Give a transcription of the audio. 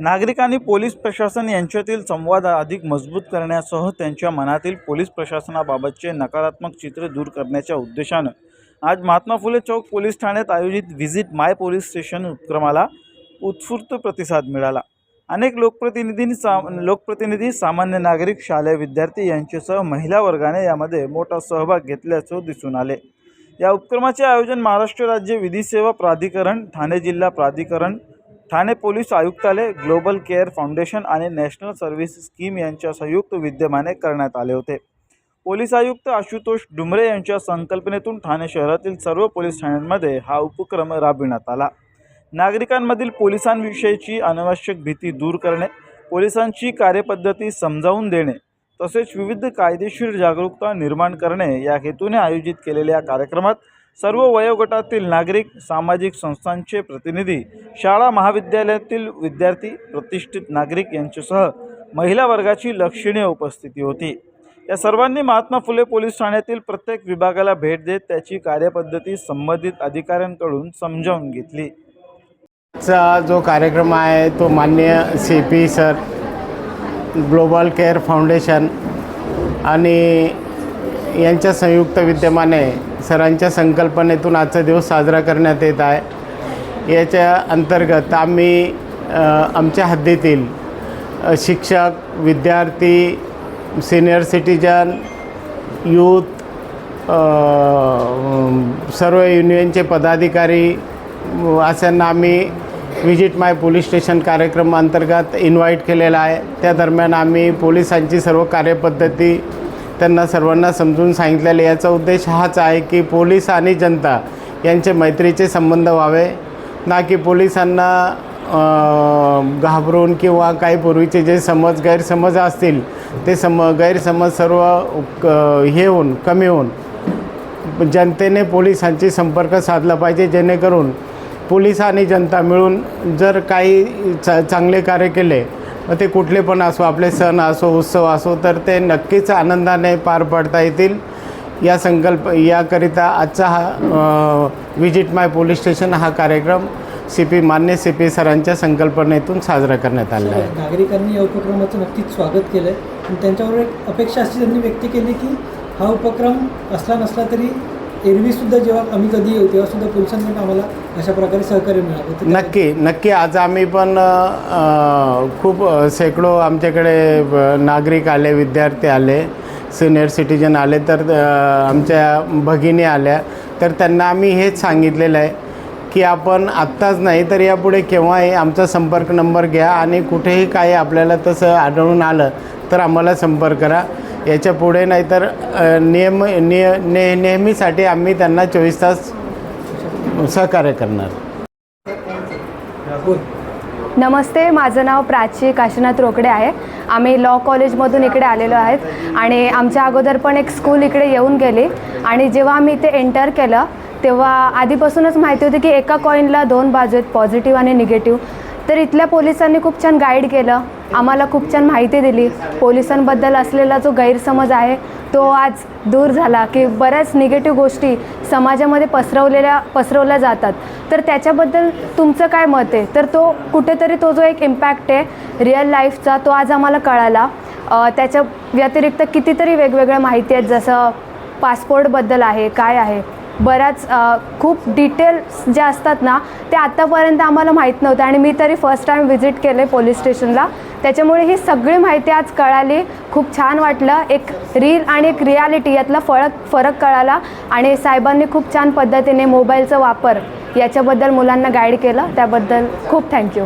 नागरिक आणि पोलीस प्रशासन यांच्यातील संवाद अधिक मजबूत करण्यासह त्यांच्या मनातील पोलीस प्रशासनाबाबतचे नकारात्मक चित्र दूर करण्याच्या उद्देशानं आज महात्मा फुले चौक पोलीस ठाण्यात आयोजित व्हिजिट माय पोलीस स्टेशन उपक्रमाला उत्स्फूर्त प्रतिसाद मिळाला. अनेक लोकप्रतिनिधींनी सा लोकप्रतिनिधी सामान्य नागरिक शालेय विद्यार्थी यांच्यासह महिला वर्गाने यामध्ये मोठा सहभाग घेतल्याचं दिसून आले. या उपक्रमाचे आयोजन महाराष्ट्र राज्य विधी सेवा प्राधिकरण ठाणे जिल्हा प्राधिकरण ठाणे पोलीस आयुक्तालय ग्लोबल केअर फाउंडेशन आणि नॅशनल सर्व्हिस स्कीम यांच्या संयुक्त विद्यमाने करण्यात आले होते. पोलीस आयुक्त आशुतोष डुमरे यांच्या संकल्पनेतून ठाणे शहरातील सर्व पोलीस ठाण्यांमध्ये हा उपक्रम राबविण्यात आला. नागरिकांमधील पोलिसांविषयीची अनावश्यक भीती दूर करणे पोलिसांची कार्यपद्धती समजावून देणे तसेच विविध कायदेशीर जागरूकता निर्माण करणे या हेतूने आयोजित केलेल्या कार्यक्रमात सर्व वयोगटातील नागरिक सामाजिक संस्थांचे प्रतिनिधी शाळा महाविद्यालयातील विद्यार्थी प्रतिष्ठित नागरिक यांच्यासह महिला वर्गाची लक्षणीय उपस्थिती होती. या सर्वांनी महात्मा फुले पोलीस ठाण्यातील प्रत्येक विभागाला भेट देत त्याची कार्यपद्धती संबंधित अधिकाऱ्यांकडून समजावून घेतली. चा जो कार्यक्रम आहे तो मान्य C P sir Global Care Foundation आणि यांच्या संयुक्त विद्यमाने सरांच्या संकल्पनेतून आजचा दिवस साजरा करण्यात येत आहे. याच्या अंतर्गत आम्ही आमच्या हद्दीतील शिक्षक विद्यार्थी सिनियर सिटीजन यूथ सर्व युनियनचे पदाधिकारी अशांना आम्ही व्हिजिट माय पोलीस स्टेशन कार्यक्रम अंतर्गत इन्व्हाइट केलेला आहे. त्या दरम्यान आम्ही पोलिसांची सर्व कार्यपद्धती त्यांना सर्वांना समजून सांगितलेले याचा उद्देश हाच आहे की पोलीस आणि जनता यांचे मैत्रीचे संबंध व्हावे ना की पोलिसांना घाबरून किंवा काही पूर्वीचे जे समज गैरसमज असतील ते सम गैरसमज सर्व क- हे होऊन कमी होऊन जनतेने पोलिसांशी संपर्क साधला पाहिजे जेणेकरून पोलीस आणि जनता मिळून जर काही चा चांगले कार्य केले मग ते कुठले पण असो आपले सण असो उत्सव असो तर ते नक्कीच आनंदाने पार पाडता येतील. या संकल्प याकरिता आजचा हा विजिट माय पोलीस स्टेशन हा कार्यक्रम सी पी मान्य सी पी सरांच्या संकल्पनेतून साजरा करण्यात आलेला आहे. नागरिकांनी या उपक्रमाचं नक्कीच स्वागत केलं आहे आणि त्यांच्यावर एक अपेक्षा अशी त्यांनी व्यक्त केली की हा उपक्रम असला नसला तरी एरवीसुद्धा जेव्हा आम्ही कधी येऊ तेव्हासुद्धा पोलिसांकडून आम्हाला अशा प्रकारे सहकार्य मिळालं. नक्की नक्की. आज आम्ही पण खूप शेकडो आमच्याकडे नागरिक आले विद्यार्थी आले सिनियर सिटीजन आले तर आमच्या भगिनी आल्या. तर त्यांना आम्ही हेच सांगितलेलं आहे की आपण आत्ताच नाही तर यापुढे केव्हाही आमचा संपर्क नंबर घ्या आणि कुठेही काही आपल्याला तसं आढळून आलं तर आम्हाला संपर्क करा. याच्यापुढे नाहीतर नियम निय ने नेहमीसाठी आम्ही त्यांना चोवीस तास सहकार्य करणार. नमस्ते माझं नाव प्राची काशीनाथ रोकडे आहे. आम्ही लॉ कॉलेजमधून इकडे आलेलो आहेत आणि आमच्या अगोदर पण एक स्कूल इकडे येऊन गेली आणि जेव्हा आम्ही इथे एंटर केलं तेव्हा आधीपासूनच माहिती होती की एका कॉईनला दोन बाजू आहेत पॉझिटिव्ह आणि निगेटिव्ह तर इथल्या पोलिसांनी खूप छान गाईड केलं. आम्हाला खूप छान माहिती दिली. पोलिसांबद्दल असलेला जो गैरसमज आहे तो आज दूर झाला की बऱ्याच निगेटिव्ह गोष्टी समाजामध्ये पसरवलेल्या पसरवल्या जातात. तर त्याच्याबद्दल तुमचं काय मत आहे? तर तो कुठेतरी तो जो एक इम्पॅक्ट आहे रिअल लाईफचा तो आज आम्हाला कळाला. त्याच्या व्यतिरिक्त कितीतरी वेगवेगळ्या माहिती आहेत जसं पासपोर्टबद्दल आहे काय आहे? बऱ्याच खूप डिटेल्स ज्या असतात ना ते आत्तापर्यंत आम्हाला माहीत नव्हतं आणि मी तरी फर्स्ट टाईम व्हिजिट केले पोलीस स्टेशनला त्याच्यामुळे ही सगळी माहिती आज कळाली. खूप छान वाटलं. एक रील आणि एक रियालिटी यातला फरक फरक कळाला आणि साहेबांनी खूप छान पद्धतीने मोबाईलचा वापर याच्याबद्दल मुलांना गाईड केलं. त्याबद्दल खूप थँक्यू